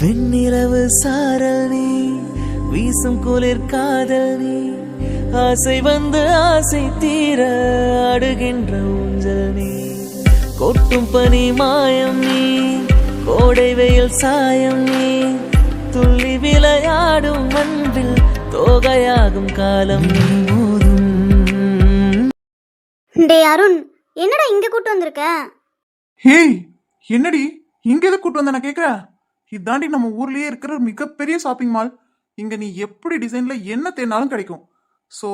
வெண்ணிலவு சாரல் நீ வீசும் குளிர் காதல் நீ ஆசை வந்து ஆசை தீர அடுகின்ற ஊஞ்சல் நீ. கொட்டும் பனி மாயம் நீ கோடை வெயில் சாயம் நீ துள்ளி விளையாடும் அன்பில் தோகையாகும் காலம் நீ மோதும். டேய் அருண் என்னடா இங்க கூட்டு வந்திருக்க? ஹேய் என்னடி? இங்க எதை கூட்டு வந்த? நான் கேக்குற இதாண்டி நம்ம ஊர்லயே இருக்கிற மிகப்பெரிய ஷாப்பிங் மால் இங்க நீ எப்படி டிசைன்ல என்ன தேடினாலும் கிடைக்கும். ஸோ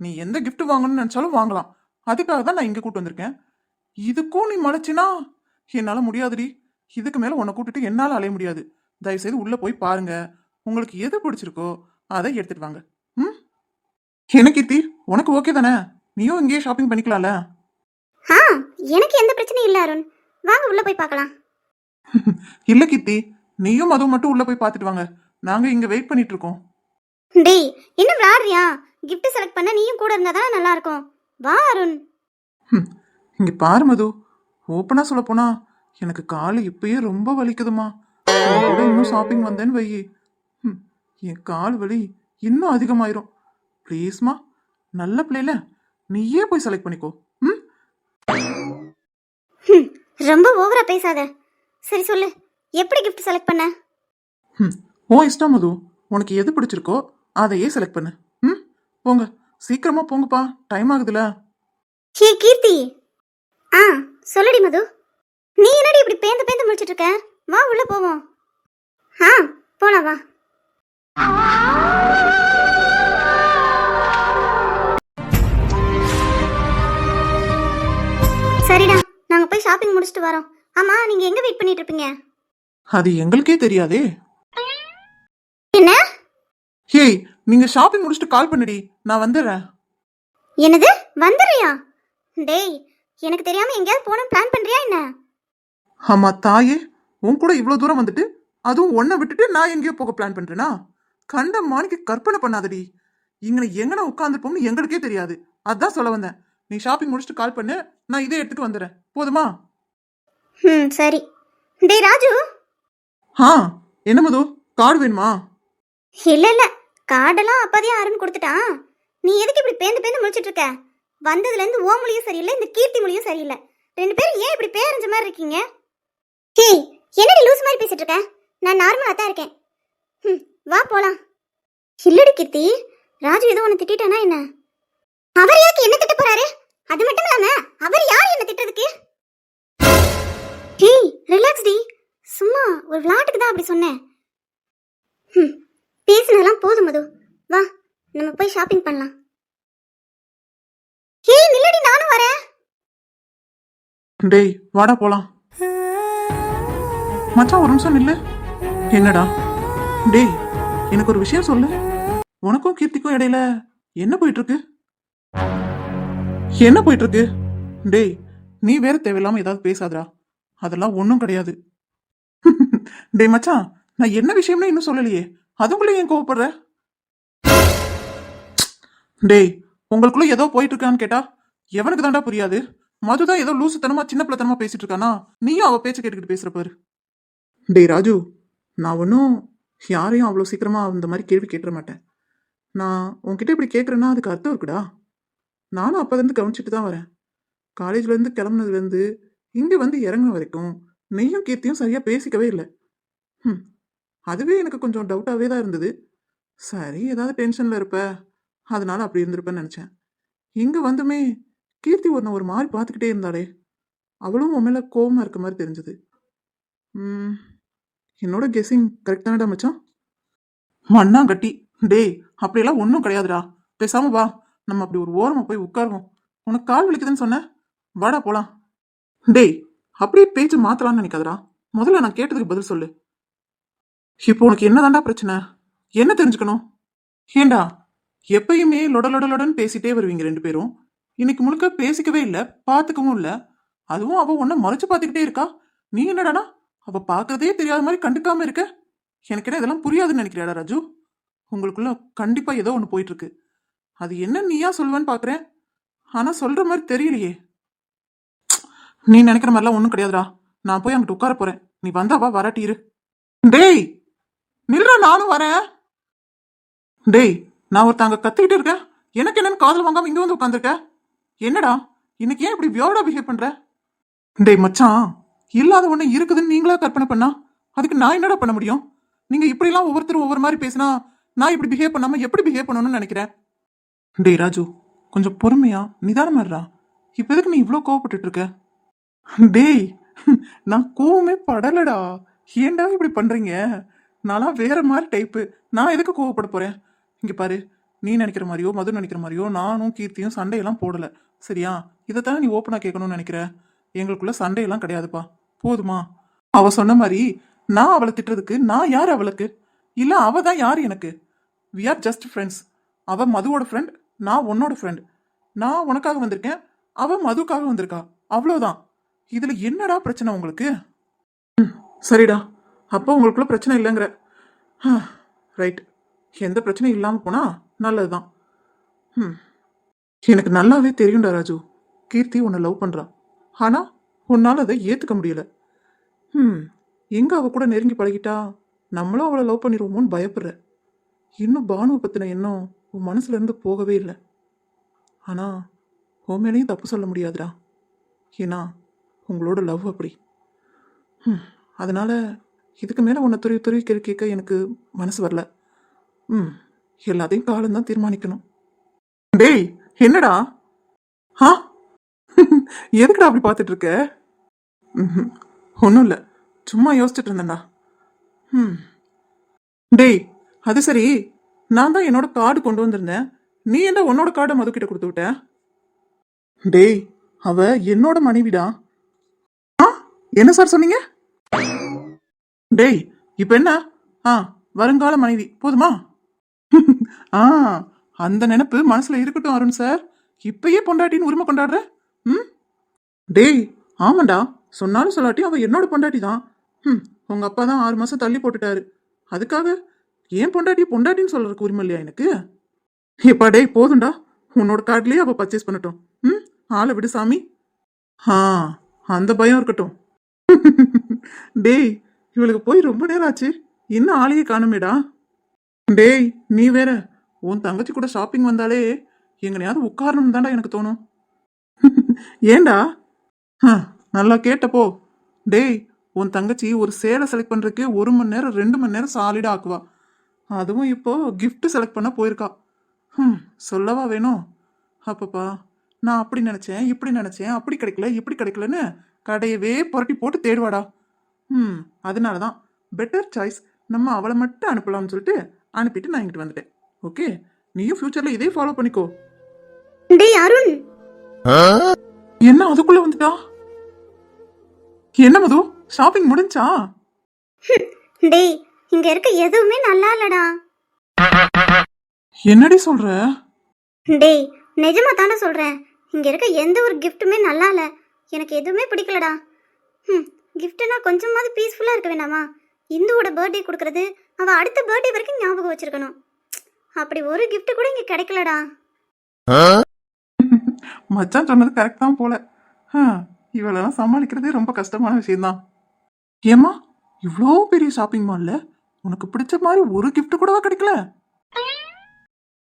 நீ எந்த gift வாங்கணும்னு நினைச்சாலும் வாங்கலாம். அதுக்காக தான் நான் இங்க கூட்டு வந்திருக்கேன். இதுக்கும் நீ மலைச்சினா என்னால முடியாதுடி. இதுக்கு மேல உன்னை கூட்டிட்டு என்னால அலைய முடியாது. தயவு செய்து உள்ள போய் பாருங்க. உங்களுக்கு எது பிடிச்சிருக்கோ அதை எடுத்துட்டு வாங்க. ம்? என்ன கீர்த்தி? உனக்கு ஓகே தானே? நீயும் இங்கேயே ஷாப்பிங் பண்ணிக்கலாம்ல? ஆ எனக்கு எந்த பிரச்சனையும் இல்ல அருண். வாங்க உள்ள போய் பார்க்கலாம். இல்ல கீர்த்தி. நீயும் அதுவும் மட்டும் உள்ள போய் பார்த்துட்டு வாங்க. நாங்க இங்க வெயிட் பண்ணிட்டு இருக்கோம். டேய் என்ன விளாடுறியா gift செலக்ட் பண்ண நீயும் கூட இருந்தா தான் நல்லா இருக்கும். வா அருண். இங்க பாரு மது. ஓப்பனா சொல்ல போனா எனக்கு கால் இப்பயே ரொம்ப வலிக்குதுமா. கூட இன்னும் ஷாப்பிங் வந்தேன்னு வையி. என் கால் வலி இன்னும் அதிகமாயிரும். ப்ளீஸ்மா நல்ல பிள்ளைல நீயே போய் செலக்ட் பண்ணிக்கோ. ம் ரொம்ப ஓவரா பேசாத. சரி சொல்லு. எப்படி gift செலக்ட் பண்ண? ம் உன் இஷ்டம் மது. உனக்கு எது பிடிச்சிருக்கோ அதையே செலக்ட் பண்ணு. ம் போங்க. சீக்கிரமா போங்கப்பா. டைம் ஆகுதுல. ஹே கீர்த்தி. ஆ சொல்லுடி மது. நீ என்னடி இப்படி பேந்து பேந்து முடிச்சிட்டு இருக்க? வா உள்ள போவோம். ஆ போலாம் வா. சரிடா நாங்க போய் ஷாப்பிங் முடிச்சிட்டு வரோம். ஆமா நீங்க எங்க வெயிட் பண்ணிட்டு இருப்பீங்க? அது எங்களுக்கே தெரியாதே. என்ன? ஹேய் நீங்க ஷாப்பிங் முடிச்சுட்டு கால் பண்ணுடி. நான் வந்துடுறேன் என்னது? வந்துடுறியா டேய் எனக்கு தெரியாம எங்கேயாவது போகணும் பிளான் பண்றியா என்ன? ஆமா தாயே. உன் கூட இவ்வளவு தூரம் வந்துட்டு அதுவும் உன்னை விட்டுட்டு நான் எங்கேயோ போக பிளான் பண்றேனா? கண்ட மாணிக்கு கற்பனை பண்ணாதடி. இங்க எங்கன உட்காந்துருப்போம்னு எங்களுக்கே தெரியாது. அதான் சொல்ல வந்தேன். நீ ஷாப்பிங் முடிச்சுட்டு கால் பண்ணு. நான் இதே எடுத்துட்டு வந்துடுறேன் போதுமா? ம் சரி. டேய் ராஜு! ஆ என்ன மது? கார்டு வேணுமா? இல்ல இல்ல கார்டெல்லாம் அப்பதே அருண் கொடுத்துட்டான் நீ எதுக்கு இப்படி பேந்து பேந்து முழிச்சிட்டு இருக்க வந்ததுல இருந்து ஓ மொழியும் சரியில்லை இந்த கீர்த்தி மொழியும் சரியில்லை. ரெண்டு பேரும் ஏன் இப்படி பேரஞ்ச மாதிரி இருக்கீங்க? ஹே என்னடி லூஸ் மாதிரி பேசிட்டு இருக்க நான் நார்மலா தான் இருக்கேன். ம் வா போலாம். இல்லடி கீர்த்தி ராஜு ஏதோ உன்னை திட்டானா என்ன? அவர் யாருக்கு என்ன திட்ட போறாரு? அது மட்டும் இல்லாம அவர் யார் என்ன திட்டுறதுக்கு? ஹே ரிலாக்ஸ் டி. சும்மா ஒரு விளையாட்டுக்கு தான் அப்படி சொன்னேன். ம் பேசினதெல்லாம் போதும் மது. வா நம்ம போய் ஷாப்பிங் பண்ணலாம். ஹே நில்லடி நானும் வரேன். டேய் வாடா போலாம். மச்சான் ஒரு நிமிஷம் நில்லு. என்னடா? டேய் எனக்கு ஒரு விஷயம் சொல்லு. உனக்கும் கீர்த்திக்கும் இடையில என்ன போயிட்டு இருக்கு என்ன போயிட்டு இருக்கு டேய் நீ வேற தேவையில்லாம ஏதாவது பேசாதடா. அதெல்லாம் ஒன்றும் கிடையாது. டேய் மச்சான் நான் என்ன விஷயம்னு இன்னும் சொல்லலையே. அதுக்குள்ள ஏன் கோவப்படுற? டேய் உங்களுக்குள்ள ஏதோ போயிட்டு இருக்கான்னு கேட்டா எவனுக்கு தாண்டா புரியாது? மதுதான் ஏதோ லூசுத்தனமா சின்ன பிள்ளைத்தனமா பேசிட்டு இருக்கானா? நீயும் அவ பேச்ச கேட்டுக்கிட்டு பேசுற பாரு. டேய் ராஜு நான் ஒன்றும் யாரையும் அவ்வளோ சீக்கிரமா அந்த மாதிரி கேள்வி கேட்டுற மாட்டேன். நான் உன்கிட்ட இப்படி கேட்குறேன்னா அதுக்கு அர்த்தம் இருக்குடா. நானும் அப்போலேருந்து கவனிச்சிட்டு தான் வரேன். காலேஜ்லேருந்து கிளம்புனதுலேருந்து இங்கே வந்து இறங்குன வரைக்கும் நெய்யும் கீர்த்தியும் சரியாக பேசிக்கவே இல்லை. ம் அதுவே எனக்கு கொஞ்சம் டவுட்டாகவே தான் இருந்தது. சரி ஏதாவது டென்ஷனில் இருப்ப. அதனால அப்படி இருந்திருப்பேன்னு நினச்சேன். இங்கே வந்துமே கீர்த்தி ஒன்று ஒரு மாதிரி பார்த்துக்கிட்டே இருந்தாளே. அவளும் உன் மேலே கோவமாக இருக்க மாதிரி தெரிஞ்சது. என்னோட கெஸ்ஸிங் கரெக்டானடா மச்சான்? மண்ணா கட்டி. டேய் அப்படியெல்லாம் ஒன்றும் கிடையாதுடா. பேசாம வா. நம்ம அப்படி ஒரு ஓரமாக போய் உட்காருவோம். உனக்கு கால் வலிக்குதுன்னு சொன்ன? வாடா போகலாம் டேய் அப்படியே பேச்சு மாத்தலாம்னு நினைக்காதடா. முதல்ல நான் கேட்டதுக்கு பதில் சொல்லு. இப்போ உனக்கு என்னதாண்டா பிரச்சனை? என்ன தெரிஞ்சுக்கணும்? ஏண்டா எப்பயுமே லொட பேசிட்டே வருவீங்க ரெண்டு பேரும். இன்னைக்கு முழுக்க பேசிக்கவே இல்லை பார்த்துக்கவும் இல்லை. அதுவும் அவள் உன்னை மறைச்சு பார்த்துக்கிட்டே இருக்கா? நீ என்னடானா அவள் பார்க்கறதே தெரியாத மாதிரி கண்டுக்காம இருக்க? எனக்கு இதெல்லாம் புரியாதுன்னு நினைக்கிறியாடா ராஜு? உங்களுக்குள்ள கண்டிப்பா ஏதோ ஒன்று போயிட்டு இருக்கு அது என்ன நீயா சொல்லுவேன்னு பார்க்குறேன் ஆனால் சொல்ற மாதிரி தெரியலையே. நீ நினைக்கிற மாதிரிலாம் ஒன்றும் கிடையாதுடா. நான் போய் அங்கிட்டு உட்கார போறேன். நீ வந்தாவா வராட்டி இரு. டேய்! நில்ற நானும் வரேன். டேய் நான் ஒருத்தங்க கத்திக்கிட்டு இருக்கேன் எனக்கு என்னன்னு காதல் வாங்காம இங்க வந்து உட்காந்துருக்க என்னடா இன்னைக்கு ஏன் இப்படி வியோடா பிஹேவ் பண்ற? டேய் மச்சான் இல்லாத ஒண்ணு இருக்குதுன்னு நீங்களா கற்பனை பண்ணா? அதுக்கு நான் என்னடா பண்ண முடியும்? நீங்க இப்படிலாம் ஒவ்வொருத்தரும் ஒவ்வொரு மாதிரி பேசினா நான் இப்படி பிஹேவ் பண்ணாம எப்படி பிஹேவ் பண்ணணும்னு நினைக்கிறேன்? டேய் ராஜு கொஞ்சம் பொறுமையா நிதானமா இருடா. இப்ப எதுக்கு நீ இவ்வளோ கோவப்பட்டுட்டு இருக்க? டேய் நான் கோவமே படலடா. ஏன்டா இப்படி பண்றீங்க? நான்லாம் வேற மாதிரி டைப்பு நான் எதுக்கு கோவப்பட போறேன்? இங்க பாரு நீ நினைக்கிற மாதிரியோ மது நினைக்கிற மாதிரியோ நானும் கீர்த்தியும் சண்டையெல்லாம் போடல. சரியா? இதைத்தானே நீ ஓப்பனா கேட்கணும்னு நினைக்கிற? எங்களுக்குள்ள சண்டையெல்லாம் கிடையாதுப்பா. போதுமா? அவ சொன்ன மாதிரி நான் அவளை திட்டுறதுக்கு நான் யார் அவளுக்கு? இல்ல அவ தான் யார் எனக்கு? வி ஆர் ஜஸ்ட் ஃப்ரெண்ட்ஸ் அவ மதுவோட ஃப்ரெண்ட் நான் உன்னோட ஃப்ரெண்ட் நான் உனக்காக வந்திருக்கேன் அவ மதுக்காக வந்திருக்கா. அவ்வளோதான் இதுல என்னடா பிரச்சனை உங்களுக்கு? ம், சரிடா. அப்போ உங்களுக்குள்ள பிரச்சனை இல்லைங்கிற. ரைட் எந்த பிரச்சனையும் இல்லாமல் போனா நல்லதுதான். ம் எனக்கு நல்லாவே தெரியும்டா ராஜு. கீர்த்தி உன்னை லவ் பண்ணுறா ஆனால் உன்னால் அதை ஏற்றுக்க முடியல. ம் எங்கே அவ கூட நெருங்கி பழகிட்டா? நம்மளும் அவளை லவ் பண்ணிடுவோமோன்னு பயப்படுற. இன்னும் பானுவை பற்றின எண்ணம் உன் மனசுலேருந்து போகவே இல்லை. ஆனால் உன் மேலேயும் தப்பு சொல்ல முடியாதுடா. ஏன்னா உங்களோட லவ் அப்படி. ம் அதனால் இதுக்கு மேலே உன்னை துருவி துருவி கேள்வி கேட்க எனக்கு மனசு வரல. ம் எல்லாத்தையும் காலம்தான் தீர்மானிக்கணும். டேய் என்னடா? ஆ? எதுக்குடா அப்படி பார்த்துட்டு இருக்க ம் ஒன்றும் இல்லை. சும்மா யோசிச்சுட்டு இருந்தேன்டா. ம். டேய் அது சரி. நான் தான் என்னோட கார்டு கொண்டு வந்திருந்தேன். நீ என்ன உன்னோட கார்டை மதுக்கிட்ட கொடுத்து விட்ட? டேய் அவ என்னோட மனைவிடா. ஆ? என்ன சார் சொன்னீங்க? டேய் இப்போ என்ன? ஆ வருங்கால மனைவி போதுமா? ஆ அந்த நினைப்பு மனசுல இருக்கட்டும் அருண் சார். இப்பயே பொண்டாட்டின்னு உரிமை கொண்டாடுற? ம்? டேய் ஆமாண்டா. சொன்னாலும் சொல்லாட்டி அவ என்னோட பொண்டாட்டி தான். ம் உங்க அப்பா தான் ஆறு மாசம் தள்ளி போட்டுட்டாரு. அதுக்காக ஏன் பொண்டாட்டி பொண்டாட்டின்னு சொல்றதுக்கு உரிமை இல்லையா எனக்கு? எப்பா டேய் போதும்டா. உன்னோட கார்டுலயே அவ பர்ச்சேஸ் பண்ணட்டும். ம் ஆளை விடு சாமி. ஆ அந்த பயம் இருக்கட்டும். டேய் இவளுக்கு போய் ரொம்ப நேரம் ஆச்சு. இன்னும் ஆளையே காணுமேடா? டேய் நீ வேற. உன் தங்கச்சி கூட ஷாப்பிங் வந்தாலே எங்கனையாவது உட்காரணும் தான்டா எனக்கு தோணும். ஏண்டா நல்லா கேட்டப்போ. டேய் உன் தங்கச்சி ஒரு சேலை செலக்ட் பண்ணுறக்கு ஒரு மணி நேரம் ரெண்டு மணி நேரம் சாலிடா ஆக்குவா. அதுவும் இப்போ கிஃப்ட்டு செலக்ட் பண்ண போயிருக்கா. ம் சொல்லவா வேணும்? அப்பப்பா நான் அப்படி நினச்சேன் இப்படி நினச்சேன் அப்படி கிடைக்கல இப்படி கிடைக்கலன்னு கடையவே புரட்டி போட்டு தேடுவாடா. ம் அதனால தான் பெட்டர் சாய்ஸ் நம்ம அவளை மட்டும் அனுப்பலாம்னு சொல்லிட்டு அனுப்பிட்டு நான் இங்கிட்டு வந்துட்டேன். ஓகே நீயும் ஃபியூச்சர்ல இதே ஃபாலோ பண்ணிக்கோ. டேய் அருண்! என்ன அதுக்குள்ள வந்துட்டா? என்ன மது? ஷாப்பிங் முடிஞ்சா? டேய் இங்க இருக்க எதுவுமே நல்லா இல்லடா. என்னடி சொல்ற? டேய் நிஜமா தானே சொல்றேன் இங்க இருக்க எந்த ஒரு கிஃப்ட்டுமே நல்லா இல்ல. எனக்கு எதுவுமே பிடிக்கலடா. ம் கிஃப்ட்னா கொஞ்சமாவது பீஸ்ஃபுல்லா இருக்க வேணாமா? இந்துவோட பர்த்டே கொடுக்கறது அவ அடுத்த பர்த்டே வரைக்கும் ஞாபகம் வச்சிருக்கணும். அப்படி ஒரு gift கூட இங்க கிடைக்கலடா. மச்சான் சொன்னது கரெக்ட் தான் போல. இவளெல்லாம் சமாளிக்கிறதே ரொம்ப கஷ்டமான விஷயம்தான். ஏம்மா இவ்வளோ பெரிய ஷாப்பிங் மால்ல உனக்கு பிடிச்ச மாதிரி ஒரு gift கூடவா கிடைக்கல?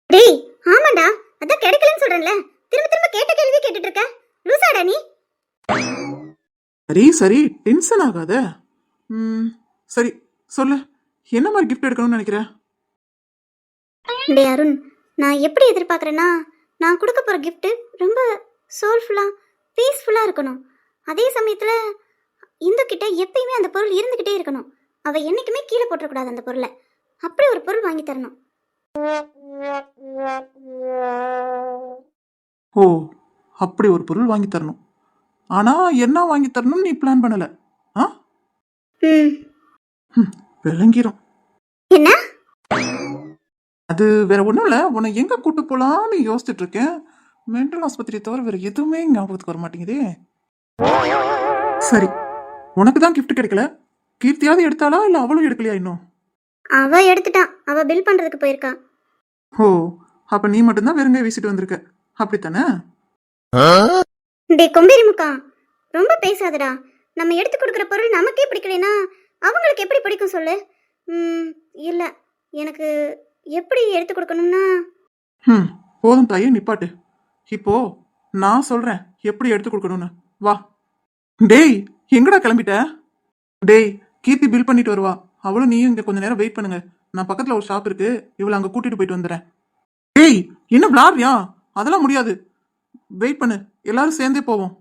டேய் ஆமாடா அதான் கிடைக்கலன்னு சொல்றேன்ல. திரும்ப திரும்ப கேட்ட கேள்வி கேட்டுட்டு இருக்க. லூசாடா நீ? சரி சரி டென்ஷன் ஆகாத. ம் சரி சொல்லு. என்ன மாதிரி gift எடுக்கணும்னு நினைக்கிற? டேய் அருண் நான் எப்படி எதிர்பார்க்குறேன்னா நான் கொடுக்க போகிற gift ரொம்ப சோல்ஃபுல்லாக பீஸ்ஃபுல்லாக இருக்கணும். அதே சமயத்தில் இந்து கிட்ட எப்பயுமே அந்த பொருள் இருந்துக்கிட்டே இருக்கணும். அவள் என்றைக்குமே கீழே போட்டுறக்கூடாது அந்த பொருளை. அப்படி ஒரு பொருள் வாங்கி தரணும். ஓ அப்படி ஒரு பொருள் வாங்கி தரணும். ஆனா என்ன வாங்கி தரணும்னு நீ பிளான் பண்ணல. ஆ? ம். ம், விளங்கிரும். என்ன? அது வேற ஒன்றும் இல்லை. உன்னை எங்க கூட்டு போலான்னு யோசிச்சுட்டு இருக்கேன் மென்டல் ஆஸ்பத்திரியை தவிர வேற எதுவுமே ஞாபகத்துக்கு வர மாட்டேங்குதே. சரி. உனக்கு தான் gift கிடைக்கல. கீர்த்தியாவது எடுத்தாளா இல்ல அவளும் எடுக்கலையா இன்னும்? அவள் எடுத்துட்டான். அவள் பில் பண்ணுறதுக்கு போயிருக்கா. ஓ அப்ப நீ மட்டும்தான் வெறுங்க வீசிட்டு வந்திருக்க. அப்படித்தானே? டே கொம்பேரி முக்கா ரொம்ப பேசாதடா. நம்ம எடுத்து கொடுக்குற பொருள் நமக்கே பிடிக்கலைன்னா அவங்களுக்கு எப்படி பிடிக்கும் சொல்லு? ம் இல்லை எனக்கு எப்படி எடுத்து கொடுக்கணும்னா ம் போதும் தாயே நிப்பாட்டு. இப்போ நான் சொல்றேன் எப்படி எடுத்து கொடுக்கணும்னு. வா. டேய் எங்கடா கிளம்பிட்ட? டேய் கீர்த்தி பில் பண்ணிட்டு வருவா. அவளும் நீயும் இங்க கொஞ்ச நேரம் வெயிட் பண்ணுங்க. நான் பக்கத்துல ஒரு ஷாப் இருக்கு. இவளை அங்க கூட்டிட்டு போயிட்டு வந்துடுறேன். டேய் என்ன விளாடுறியா? அதெல்லாம் முடியாது. வெயிட் பண்ணு. எல்லாரும் சேர்ந்தே போவோம்.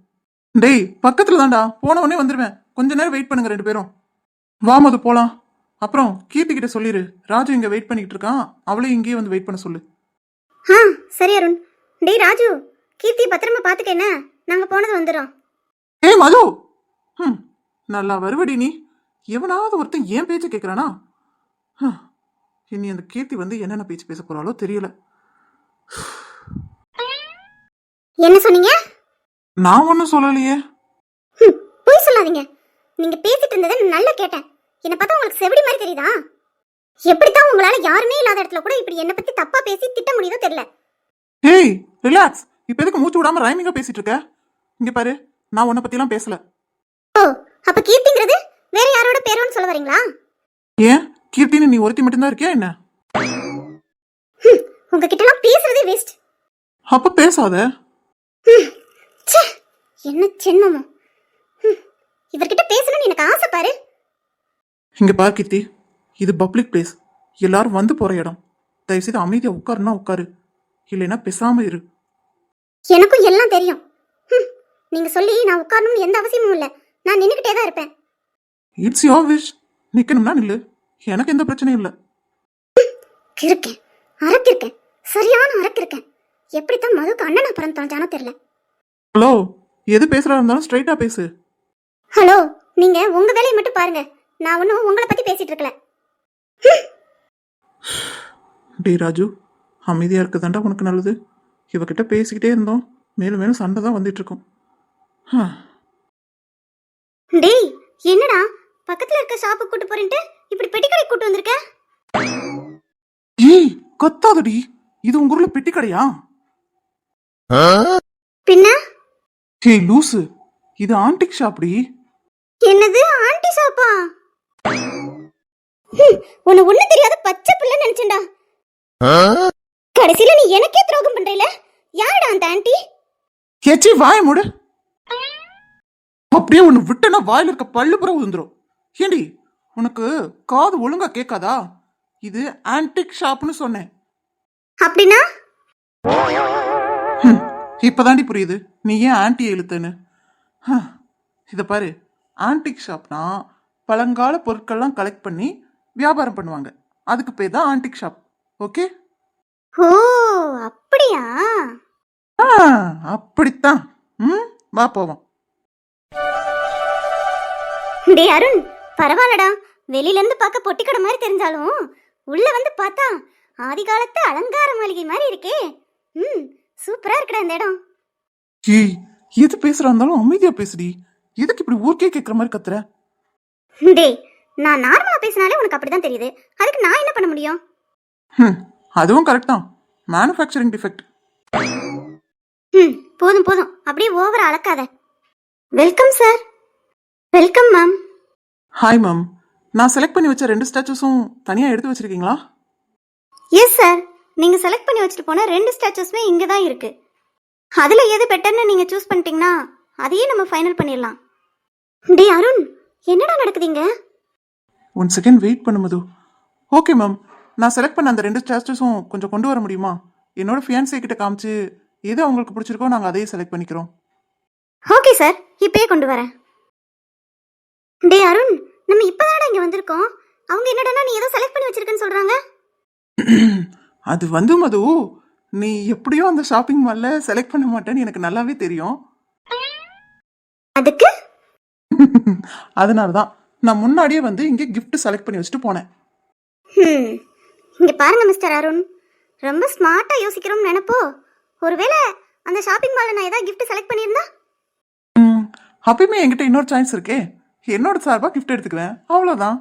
டேய் பக்கத்துல தான்டா போன உடனே வந்துருவேன். கொஞ்ச நேரம் வெயிட் பண்ணுங்க ரெண்டு பேரும். வா மது போலாம். அப்புறம் கீர்த்தி கிட்ட சொல்லிரு. ராஜு இங்க வெயிட் பண்ணிட்டு இருக்கான். அவளையும் இங்கேயே வந்து வெயிட் பண்ண சொல்லு. ஆ சரி அருண். டேய் ராஜு கீர்த்தி பத்திரமா பார்த்துக்க என்ன? நாங்கள் போனது வந்துடும் ஏய் மது! ம் நல்லா வருவடி நீ. எவனாவது ஒருத்தன் ஏன் பேச்சு கேட்குறானா இனி அந்த கீர்த்தி வந்து என்னென்ன பேச்சு பேச போறாளோ தெரியல. என்ன சொன்னீங்க? நான் ஒன்றும் சொல்லலையே. ம், பொய் சொல்லாதீங்க. நீங்க பேசிட்டு இருந்ததை நான் நல்லா கேட்டேன். என்ன பார்த்தா உங்களுக்கு செவிடி மாதிரி தெரியுதா? எப்படித்தான் உங்களால யாருமே இல்லாத இடத்துல கூட இப்படி என்ன பத்தி தப்பா பேசி திட்ட முடியுதோ தெரியல. ஏய் ரிலாக்ஸ் இப்போ எதுக்கு மூச்சு விடாம ரைமிங்கா பேசிட்டு இருக்க? இங்க பாரு நான் உன்னை பத்திலாம் பேசல. ஓ அப்ப கீர்த்திங்கிறது வேற யாரோட பேரோன்னு சொல்ல வரீங்களா? ஏன்? கீர்த்தின்னு நீ ஒருத்தி மட்டும்தான் இருக்கியா என்ன? உங்ககிட்ட எல்லாம் பேசுறதே வேஸ்ட் அப்ப பேசாத. என்ன சென்னமோ இவர்கிட்ட பேசணும்னு எனக்கு ஆசை பாரு. இங்க பார் கீர்த்தி. இது பப்ளிக் பிளேஸ் எல்லாரும் வந்து போற இடம். தயவுசெய்து அமைதியா உட்காருன்னா உட்காரு. இல்லைன்னா பேசாம இரு. எனக்கும் எல்லாம் தெரியும். நீங்க சொல்லி நான் உட்காரணும்னு எந்த அவசியமும் இல்லை. நான் நின்னுக்கிட்டே தான் இருப்பேன். இட்ஸ் யோர் விஷ் நிக்கணும்னா நில்லு. எனக்கு எந்த பிரச்சனையும் இல்லை. கிறுக்கேன் அரக்கிருக்கேன் சரியான அரக்கிருக்கேன் எப்படித்தான் மதுக்கு அண்ணனா பிறந்து தொலைஞ்சானோ தெரியல. ஹலோ எது பேசுறா இருந்தாலும் ஸ்ட்ரைட்டா பேசு. ஹலோ நீங்க உங்க வேலையை மட்டும் பாருங்க. நான் ஒன்றும் உங்களை பத்தி பேசிட்டு இருக்கல. டேய் ராஜு அமைதியா இருக்கதாண்டா உனக்கு நல்லது? இவகிட்ட பேசிக்கிட்டே இருந்தோம். மேலும் மேலும் சண்டை தான் வந்துட்டு இருக்கும். டேய் என்னடா? பக்கத்துல இருக்க ஷாப்புக்கு கூட்டு போறேன்ட்டு இப்படி பெட்டிக்கடை கூட்டு வந்திருக்க? ஏய் கத்தாதடி. இது உங்க ஊர்ல பெட்டி கடையா பின்ன? ஏய் லூசு. இது ஆன்டிக் ஷாப்டி என்னது? ஆண்டி ஷாப்பா உன்னை ஒண்ணு தெரியாத பச்சை பிள்ளை நினைச்சேன்டா. கடைசியில நீ எனக்கே துரோகம் பண்றீல யாருடா அந்த ஆண்டி ஏச்சி வாய மூடு. அப்படியே ஒன்னு விட்டனா வாயில இருக்க பல்லு புற உந்துரும் ஏண்டி உனக்கு காது ஒழுங்கா கேட்காதா? இது ஆன்டிக் ஷாப்னு சொன்னேன். அப்படின்னா? இப்பதாண்டி புரியுது. நீ ஏன் ஆன்டி இழுத்தன்னு? இத பாரு. ஆன்டிக் ஷாப்னா பழங்கால பொருட்கள்லாம் கலெக்ட் பண்ணி வியாபாரம் பண்ணுவாங்க. அதுக்கு பேர் தான் ஆன்டிக் ஷாப். ஓகே? ஓ அப்படியா? ஆ அப்படித்தான். ம் வா போவோம். டேய் அருண் பரவாயில்லடா. வெளியில இருந்து பார்க்க பொட்டிக்கடை மாதிரி தெரிஞ்சாலும் உள்ள வந்து பார்த்தா ஆதி காலத்து அலங்கார மாளிகை மாதிரி இருக்கே. ம். சூப்பரா இருக்குடா இந்த இடம். ஏய் எது பேசுறா இருந்தாலும் அமைதியா பேசுடி. எதுக்கு இப்படி ஊர்க்கே கேட்குற மாதிரி கத்துற? டேய் நான் நார்மலா பேசினாலே உனக்கு அப்படிதான் தெரியுது. அதுக்கு நான் என்ன பண்ண முடியும்? ம் அதுவும் கரெக்ட் தான். மேனுஃபேக்சரிங் டிஃபெக்ட் ம் போதும் போதும். அப்படியே ஓவரா அளக்காத. Welcome sir welcome ma'am hi ma'am நான் செலக்ட் பண்ணி வச்ச ரெண்டு ஸ்டாச்சுஸும் தனியாக எடுத்து வச்சிருக்கீங்களா? எஸ் சார் நீங்க செலக்ட் பண்ணி வச்சுட்டு போன ரெண்டு ஸ்டாச்சுஸ்மே இங்க தான் இருக்கு. அதுல எது பெட்டர்னு நீங்க சூஸ் பண்ணிட்டீங்கன்னா அதையே நம்ம ஃபைனல் பண்ணிடலாம். டேய் அருண் என்னடா நடக்குதுங்க ஒன் செகண்ட் வெயிட் பண்ணு மது. ஓகே மேம் நான் செலக்ட் பண்ண அந்த ரெண்டு ஸ்டாச்சுஸும் கொஞ்சம் கொண்டு வர முடியுமா? என்னோட ஃபியான்சே கிட்ட காமிச்சு எது அவங்களுக்கு பிடிச்சிருக்கோ நாங்கள் அதையே செலக்ட் பண்ணிக்கிறோம். ஓகே சார் இப்பயே கொண்டு வரேன். டேய் அருண் நம்ம இப்பதானடா இங்க வந்திருக்கோம். அவங்க என்னடான்னா நீ ஏதோ செலக்ட் பண்ணி வச்சிருக்கேன்னு சொல்றாங்க? அது வந்து மது நீ எப்படியோ அந்த ஷாப்பிங் மாலில் செலக்ட் பண்ண மாட்டேன்னு எனக்கு நல்லாவே தெரியும். அதுக்கு? அதனால தான் நான் முன்னாடியே வந்து இங்கே gift செலக்ட் பண்ணி வச்சுட்டு போனேன். இங்க பாருங்க மிஸ்டர் அருண். ரொம்ப ஸ்மார்ட்டா யோசிக்கிறோம்னு நினைப்போ. ஒருவேளை அந்த ஷாப்பிங் மால்ல நான் ஏதாவது gift செலக்ட் பண்ணியிருந்தா? ம், அப்பயுமே என்கிட்ட இன்னொரு சாய்ஸ் இருக்கே. என்னோட சார்பாக gift எடுத்துக்குவேன். அவ்வளோதான்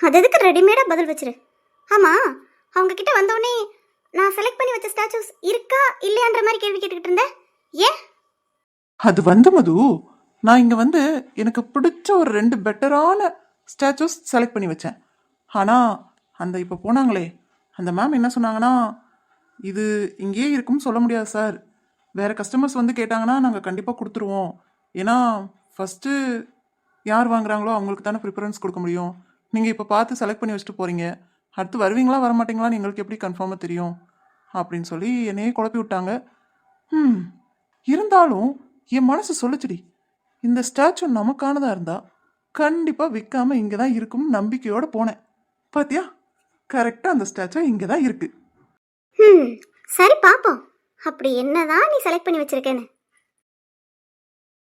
அது எதுக்கு ரெடிமேடா பதில் வச்சிரு. ஆமா அவங்க கிட்ட வந்தோடனே நான் செலக்ட் பண்ணி வச்ச ஸ்டாச்சுஸ் இருக்கா இல்லையான்ற மாதிரி கேள்வி கேட்டுக்கிட்டு இருந்தேன். ஏன்? அது வந்து மது நான் இங்க வந்து எனக்கு பிடிச்ச ஒரு ரெண்டு பெட்டரான ஸ்டாச்சூஸ் செலக்ட் பண்ணி வச்சேன். ஆனால் அந்த இப்போ போனாங்களே அந்த மேம் என்ன சொன்னாங்கன்னா இது இங்கேயே இருக்கும்னு சொல்ல முடியாது சார். வேறு கஸ்டமர்ஸ் வந்து கேட்டாங்கன்னா நாங்கள் கண்டிப்பாக கொடுத்துருவோம். ஏன்னா ஃபஸ்ட்டு யார் வாங்குறாங்களோ அவங்களுக்கு தானே ப்ரிஃபரன்ஸ் கொடுக்க முடியும். நீங்கள் இப்போ பார்த்து செலக்ட் பண்ணி வச்சுட்டு போகிறீங்க அடுத்து வருவீங்களா வரமாட்டீங்களான்னு எங்களுக்கு எப்படி கன்ஃபார்மாக தெரியும்? அப்படின்னு சொல்லி என்னையே குழப்பி விட்டாங்க. ம் இருந்தாலும் என் மனசு சொல்லுச்சுடி. இந்த ஸ்டாச்சு நமக்கானதாக இருந்தால் கண்டிப்பாக விற்காமல் இங்கே தான் இருக்கும்னு நம்பிக்கையோடு போனேன். பாத்தியா? கரெக்டாக அந்த ஸ்டாச்சு இங்கே தான் இருக்குது ம் சரி பாப்போம். அப்படி என்னதான் நீ செலக்ட் பண்ணி வச்சிருக்கேன்னு?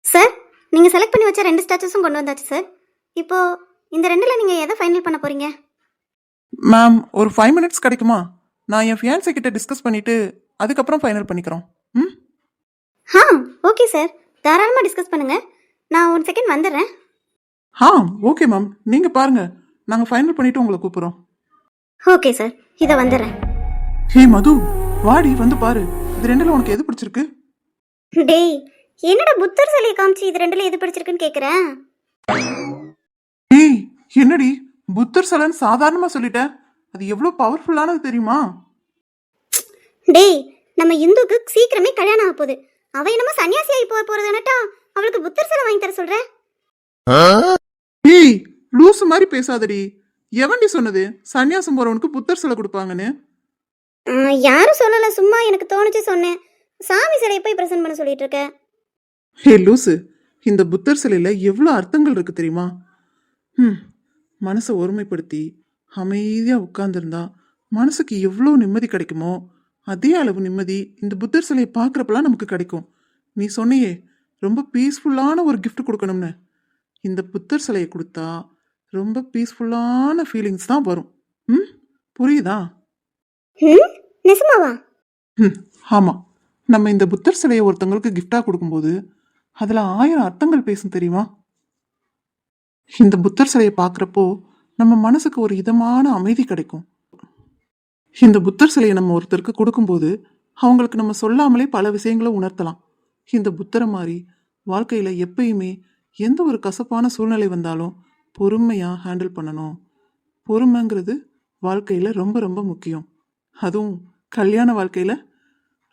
சார் நீங்கள் செலக்ட் பண்ணி வச்ச ரெண்டு ஸ்டாச்சஸும் கொண்டு வந்தாச்சு சார் இப்போது இந்த ரெண்டில் நீங்கள் எதை ஃபைனல் பண்ண போகிறீங்க மேம் ஒரு ஃபைவ் மினிட்ஸ் கிடைக்குமா? நான் என் ஃபியான்ஸை கிட்ட டிஸ்கஸ் பண்ணிவிட்டு அதுக்கப்புறம் ஃபைனல் பண்ணிக்கிறோம். ம்? ஆ ஓகே சார் தாராளமாக டிஸ்கஸ் பண்ணுங்க. நான் ஒன் செகண்ட் வந்துடுறேன். ஆ ஓகே மேம் நீங்கள் பாருங்கள் நாங்கள் ஃபைனல் பண்ணிவிட்டு உங்களை கூப்பிட்றோம். ஓகே சார் இதை வந்துடுறேன். ஹே மது வாடி வந்து பாரு. இது ரெண்டில் உனக்கு எது பிடிச்சிருக்கு? டேய் என்னடா புத்தர் சிலையை காமிச்சு இது ரெண்டுல எது பிடிச்சிருக்குன்னு கேட்குறேன் ஏய் என்னடி? புத்தர் சிலைன்னு சாதாரணமாக சொல்லிட்டேன். அது எவ்வளோ பவர்ஃபுல்லானது தெரியுமா? டேய் நம்ம இந்துக்கு சீக்கிரமே கல்யாணம் ஆக போகுது. அவ என்னமோ சன்னியாசி ஆகி போக போறதுனட்டா? அவளுக்கு புத்தர் சிலை வாங்கி தர சொல்ற? ஏய் லூசு மாதிரி பேசாதடி. எவன்டி சொன்னது? சன்னியாசம் போறவனுக்கு புத்தர் சிலை கொடுப்பாங்கன்னு. யாரும் சொல்லல சும்மா எனக்கு தோணுச்சு சொன்னேன். சாமி சிலையை போய் பிரசன்ட் பண்ண சொல்லிட்டு இருக்க. ஹே லூசு இந்த புத்தர் சிலையில எவ்வளோ அர்த்தங்கள் இருக்கு தெரியுமா? ம் மனசை ஒருமைப்படுத்தி அமைதியாக உட்கார்ந்துருந்தா மனசுக்கு எவ்வளோ நிம்மதி கிடைக்குமோ அதே அளவு நிம்மதி இந்த புத்தர் சிலையை பார்க்குறப்பெல்லாம் நமக்கு கிடைக்கும். நீ சொன்னியே ரொம்ப பீஸ்ஃபுல்லான ஒரு gift கொடுக்கணும்னு. இந்த புத்தர் சிலையை கொடுத்தா ரொம்ப பீஸ்ஃபுல்லான ஃபீலிங்ஸ் தான் வரும். ம்? புரியுதா? ம் ஆமாம் நம்ம இந்த புத்தர் சிலையை ஒருத்தங்களுக்கு gift-ஆ கொடுக்கும்போது அதில் ஆயிரம் அர்த்தங்கள் பேசும் தெரியுமா? இந்த புத்தர் சிலையை பார்க்குறப்போ நம்ம மனசுக்கு ஒரு இதமான அமைதி கிடைக்கும். இந்த புத்தர் சிலையை நம்ம ஒருத்தருக்கு கொடுக்கும்போது அவங்களுக்கு நம்ம சொல்லாமலே பல விஷயங்களை உணர்த்தலாம். இந்த புத்தரை மாதிரி வாழ்க்கையில் எப்பயுமே எந்த ஒரு கசப்பான சூழ்நிலை வந்தாலும் பொறுமையாக ஹேண்டில் பண்ணணும். பொறுமைங்கிறது வாழ்க்கையில் ரொம்ப ரொம்ப முக்கியம். அதுவும் கல்யாண வாழ்க்கையில்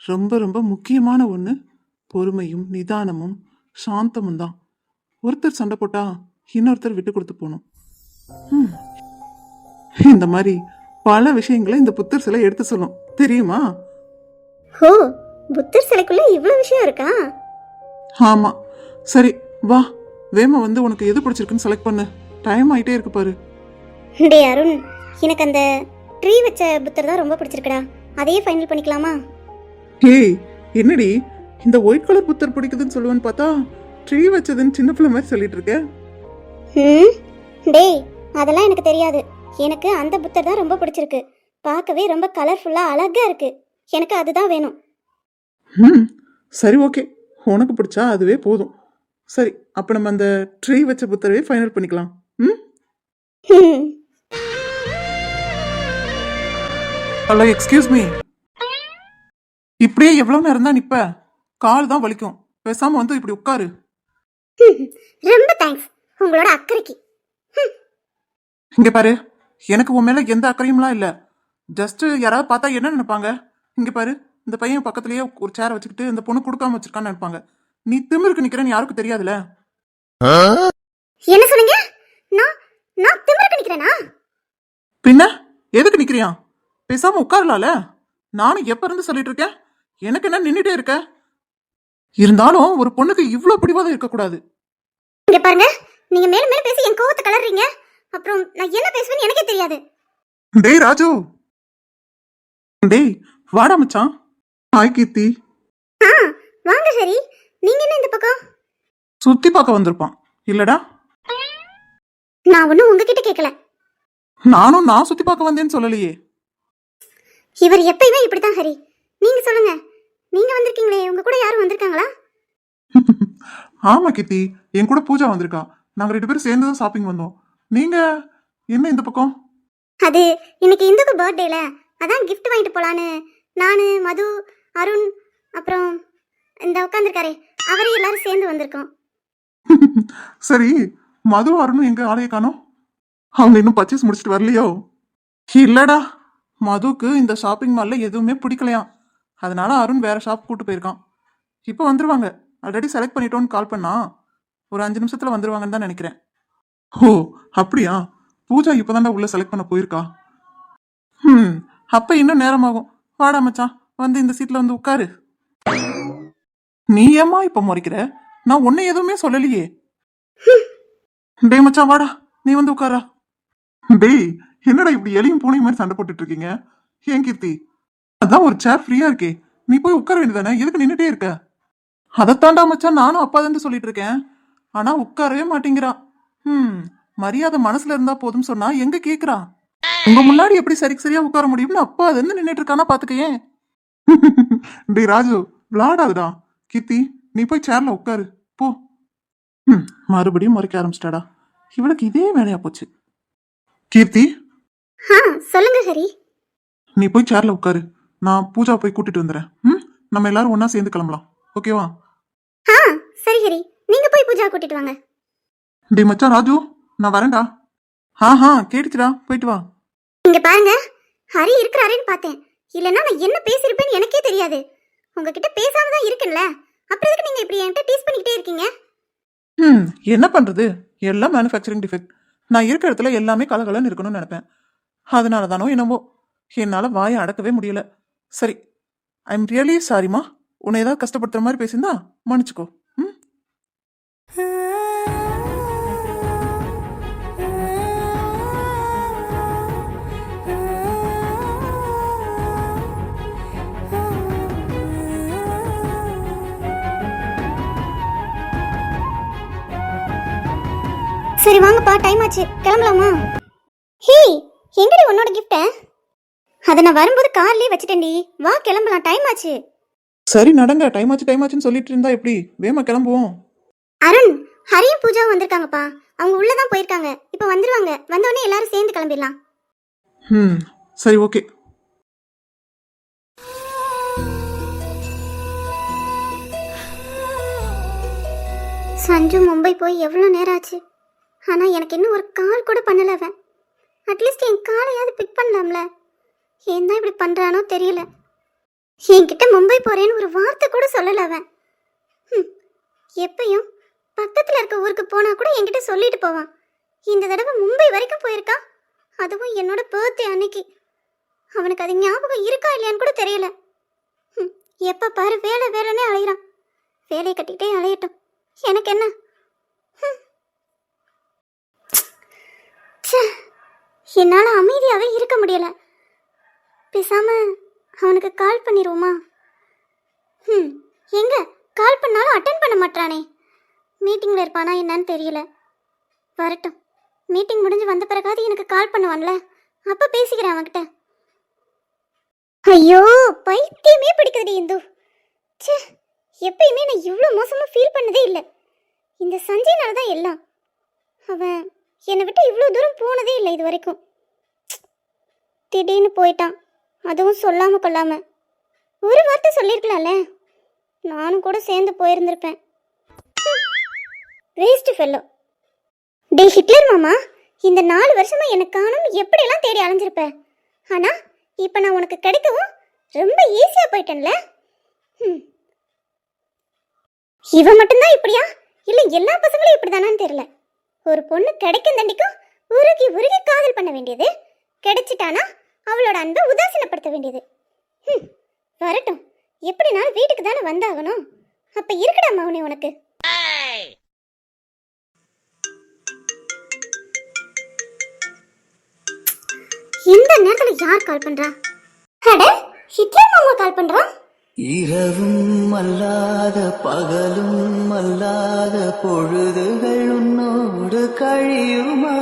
ரொம்ப ரொம்ப முக்கியமான ஒன்று பொறுமையும் நிதானமும் சாந்தமும் தான். ஒருத்தர் சண்டை போட்டால் இன்னொருத்தர் விட்டு கொடுத்து போகணும். இந்த மாதிரி பல விஷயங்களை இந்த புத்தர் சிலை எடுத்து சொல்லும். தெரியுமா? ஓ புத்தர் சிலைக்குள்ள இவ்வளவு விஷயம் இருக்கா? ஆமா. சரி வா. வேமா வந்து உனக்கு எது பிடிச்சிருக்குன்னு செலக்ட் பண்ணு. டைம் ஆயிட்டே இருக்கு பாரு. டே அருண் எனக்கு அந்த ட்ரீ வச்ச புத்தர் தான் ரொம்ப பிடிச்சிருக்குடா. அதையே ஃபைனல் பண்ணிக்கலாமா? ஏய் என்னடி? இந்த ஒயிட் கலர் புத்தர் பிடிக்குதுன்னு சொல்லுவேன்னு பார்த்தா ட்ரீ வச்சதுன்னு சின்ன பிள்ளை மாதிரி சொல்லிட்டு இருக்க? ம்? டேய் அதெல்லாம் எனக்கு தெரியாது. எனக்கு அந்த புத்தர் தான் ரொம்ப பிடிச்சிருக்கு. பார்க்கவே ரொம்ப கலர்ஃபுல்லாக அழகா இருக்கு. எனக்கு அதுதான் வேணும். ம் சரி ஓகே. உனக்கு பிடிச்சா அதுவே போதும். சரி அப்போ நம்ம அந்த ட்ரீ வச்ச புத்தரவே ஃபைனல் பண்ணிக்கலாம். ம். ஹலோ எக்ஸ்கியூஸ் மீ இப்படியே எவ்வளோ நேரம் தான் நிப்ப? கால் தான் வலிக்கும். பேசாம வந்து இப்படி உட்காரு. ரொம்ப தேங்க்ஸ் உங்களோட அக்கறைக்கு. இங்க பாரு எனக்கு உன் மேல எந்த அக்கறையும்லாம் இல்ல. ஜஸ்ட் யாராவது பார்த்தா என்ன நினைப்பாங்க? இங்க பாரு இந்த பையன் பக்கத்துலயே ஒரு சேரை வச்சுக்கிட்டு இந்த பொண்ணு கொடுக்காம வச்சிருக்கான்னு நினைப்பாங்க. நீ திமிருக்கு நிக்கிறேன்னு யாருக்கும் தெரியாதுல என்ன சொன்னீங்க? நான் நான் திமிருக்கு நிக்கிறேனா? பின்ன எதுக்கு நிக்கிறியா? பேசாம உட்காரலால நானும் எப்ப இருந்து சொல்லிட்டு இருக்கேன்? எனக்கு என்ன நின்னுட்டே இருக்க? இருந்தாலும் ஒரு பொண்ணுக்கு இவ்ளோ பிடிவாதம் இருக்கக்கூடாது. இங்க பாருங்க நீங்க மேலும் மேலும் பேசி என் கோவத்தை கலர்றீங்க. அப்புறம் நான் என்ன பேசுவேன்னு எனக்கே தெரியாது. டேய் ராஜு. டேய் வாடா மச்சான். ஹாய் கீர்த்தி. ஆ வாங்க சரி நீங்க என்ன இந்த பக்கம்? சுத்தி பார்க்க வந்திருப்பான். இல்லடா. நான் ஒன்றும் உங்ககிட்ட கேட்கல நானும் நான் சுத்தி பார்க்க வந்தேன்னு சொல்லலையே. இவர் எப்பயுமே இப்படித்தான் ஹரி. நீங்க சொல்லுங்க. நீங்க வந்திருக்கீங்களே உங்க கூட யாரும் வந்திருக்காங்களா? ஆமா கீர்த்தி. என் கூட பூஜா வந்திருக்கா. நாங்க ரெண்டு பேரும் சேர்ந்து தான் ஷாப்பிங் வந்தோம். நீங்க? என்ன இந்த பக்கம்? அது இன்னைக்கு இந்துக்கு பர்த்டேல அதான் gift வாங்கிட்டு போலான்னு. நான் மது அருண் அப்புறம் இந்த உட்காந்துருக்காரே அவரே எல்லாரும் சேர்ந்து வந்திருக்கோம். சரி மது அருணும் எங்க ஆளைய காணோம்? அவங்க இன்னும் பர்ச்சேஸ் முடிச்சிட்டு வரலையோ? இல்லடா மதுக்கு இந்த ஷாப்பிங் மால்ல எதுவுமே பிடிக்கலையாம். அதனால அருண் வேற ஷாப் கூட்டு போயிருக்கான். இப்போ வந்துருவாங்க. ஆல்ரெடி செலக்ட் பண்ணிட்டோன்னு கால் பண்ணா. ஒரு அஞ்சு நிமிஷத்துல வந்துருவாங்கன்னு தான் நினைக்கிறேன். ஓ அப்படியா? பூஜா இப்போதான்டா உள்ள செலக்ட் பண்ண போயிருக்கா? ம் அப்ப இன்னும் நேரமாகும். வாடா மச்சான். வந்து இந்த சீட்ல வந்து உட்காரு. நீ ஏமா இப்ப முறைக்கிற? நான் உன்னை எதுவுமே சொல்லலையே. டேய் மச்சான் வாடா. நீ வந்து உட்காரா. டேய் என்னடா இப்படி எலியும் பூனை மாதிரி சண்டை போட்டுட்டு இருக்கீங்க? ஏன் கீர்த்தி? அதான் ஒரு சேர் ஃப்ரீயா இருக்கே. நீ போய் உட்கார வேண்டியதானே எதுக்கு நின்றுட்டே இருக்க? அதைத்தாண்டா மச்சான். நானும் அப்பா தான் சொல்லிட்டு இருக்கேன். ஆனா உட்காரவே மாட்டேங்கிறா ம் மரியாதை மனசுல இருந்தா போதும் சொன்னா எங்க கேக்குறா உங்க முன்னாடி எப்படி சரிக்கு சரியா உட்கார முடியும்னு அப்பா அது வந்து நின்னுட்டு இருக்கானா பாத்துக்கேன் டேய் ராஜு விளாடாதுடா கீர்த்தி நீ போய் சேர்ல உட்காரு. போ. ம் மறுபடியும் முறைக்க ஆரம்பிச்சிட்டாடா. இவளுக்கு இதே வேலையா போச்சு. கீர்த்தி? சொல்லுங்க ஹரி. நீ போய் சேர்ல உட்காரு. நான் பூஜா போய் கூட்டிட்டு வந்துடுறேன் ம் நம்ம எல்லாரும் ஒண்ணா சேர்ந்து கிளம்பலாம். ஓகேவா? சரி ஹரி. நீங்க போய் பூஜா கூட்டிட்டு வாங்க. டேய் மச்சான் ராஜு நான் வரேன்டா. ஆஹா கேட்டுச்சுடா போயிட்டு வா. இங்க பாருங்க ஹரி இருக்கிறாரேன்னு பார்த்தேன். இல்லைன்னா நான் என்ன பேசியிருப்பேன்னு எனக்கே தெரியாது. உங்ககிட்ட பேசாம தான் இருக்கேன்ல. அப்புறம் எதுக்கு நீங்க இப்படி என்கிட்ட டீஸ் பண்ணிக்கிட்டே இருக்கீங்க? ம் என்ன பண்றது? எல்லாம் மேனுஃபேக்சரிங் டிஃபெக்ட் நான் இருக்கிற இடத்துல எல்லாமே கலகலன்னு இருக்கணும்னு நினைப்பேன். அதனால தானோ என்னமோ. என்னால் வாயை அடக்கவே முடியல. சரி ஐ எம் ரியலி சாரிம்மா உன்னை ஏதாவது கஷ்டப்படுத்துற மாதிரி பேசியிருந்தா மன்னிச்சுக்கோ. சரி வாங்கப்பா டைம் ஆச்சு. கிளம்பலாமா? ஹே எங்கடி உன்னோட கிஃப்ட அதை நான் வரும்போது கார்லயே வச்சுட்டேன்டி. வா கிளம்பலாம். டைம் ஆச்சு. சரி நடங்க. டைம் ஆச்சு டைம் ஆச்சுன்னு சொல்லிட்டு இருந்தா எப்படி? வேமா கிளம்புவோம். அருண் ஹரியும் பூஜாவும் வந்திருக்காங்கப்பா. அவங்க உள்ளதான் போயிருக்காங்க. இப்போ வந்துருவாங்க. வந்தோடனே எல்லாரும் சேர்ந்து கிளம்பிடலாம். ம் சரி ஓகே. சஞ்சு மும்பை போய் எவ்வளோ நேரம் ஆச்சு? ஆனால் எனக்கு இன்னும் ஒரு கால் கூட பண்ணல அவன். அட்லீஸ்ட் என் காலையாவது பிக் பண்ணலாம்ல. ஏன் தான் இப்படி பண்ணுறானோ தெரியல. என்கிட்ட மும்பை போகிறேன்னு ஒரு வார்த்தை கூட சொல்லல அவன். எப்பயும் பக்கத்தில் இருக்க ஊருக்கு போனால் கூட என்கிட்ட சொல்லிட்டு போவான். இந்த தடவை மும்பை வரைக்கும் போயிருக்கான் அதுவும் என்னோட பர்த்டே அன்னைக்கு. அவனுக்கு அது ஞாபகம் இருக்கா இல்லையான்னு கூட தெரியல. எப்போ பாரு வேலை வேலைன்னே அலையிறான். வேலையை கட்டிக்கிட்டே அலையட்டும். எனக்கு என்ன? என்னால் ச்சே, இருக்க முடியல. பேசாம அவனுக்கு கால் பண்ணிடுவோமா ம் எங்க? கால் பண்ணாலும் அட்டன் பண்ண மாட்டானே மீட்டிங்கில் இருப்பானா என்னன்னு தெரியல. வரட்டும். மீட்டிங் முடிஞ்சு வந்த பிறகாவது எனக்கு கால் பண்ணுவான்ல. அப்போ பேசிக்கிறேன் அவன்கிட்ட. ஐயோ பைத்தியமே பிடிக்குதுடி இந்து. ச்சே எப்பயுமே நான் இவ்வளோ மோசமாக ஃபீல் பண்ணதே இல்லை. இந்த சஞ்சய்னால தான் எல்லாம். அவன் என்னை விட்டு இவ்வளோ தூரம் போனதே இல்லை இது வரைக்கும். திடீர்னு போயிட்டான். அதுவும் சொல்லாமல் கொள்ளாமல் ஒரு வார்த்தை சொல்லியிருக்கலாம்ல. நானும் கூட சேர்ந்து போயிருந்திருப்பேன். வேஸ்ட் ஃபெல்லோ டே ஹிட்லர் மாமா இந்த நாலு வருஷமா எனக்கு காணும் எப்படியெல்லாம் தேடி அலைஞ்சிருப்ப? ஆனா இப்போ நான் உனக்கு கிடைக்கவும் ரொம்ப ஈஸியாக போயிட்டேன்ல. ம் இவன் மட்டும்தான் இப்படியா? இல்ல எல்லா பசங்களும் இப்படிதானான்னு தெரியல. ஒரு பொண்ணு கிடைக்கும் தண்டிக்கும் உருகி உருகி காதல் பண்ண வேண்டியது. கிடைச்சிட்டானா அவளோட அன்பை உதாசீனப்படுத்த வேண்டியது. வரட்டும். எப்படினாலும் வீட்டுக்கு தானே வந்தாகணும். அப்போ இருக்கடா மௌனி உனக்கு? இந்த நேரத்துல யார் கால் பண்றா? அட ஹிட்லர் மாமா கால் பண்றா? இரவும் அல்லாத பகலும் அல்லாத பொழுதுகள் உன்னோடு கழியுமா?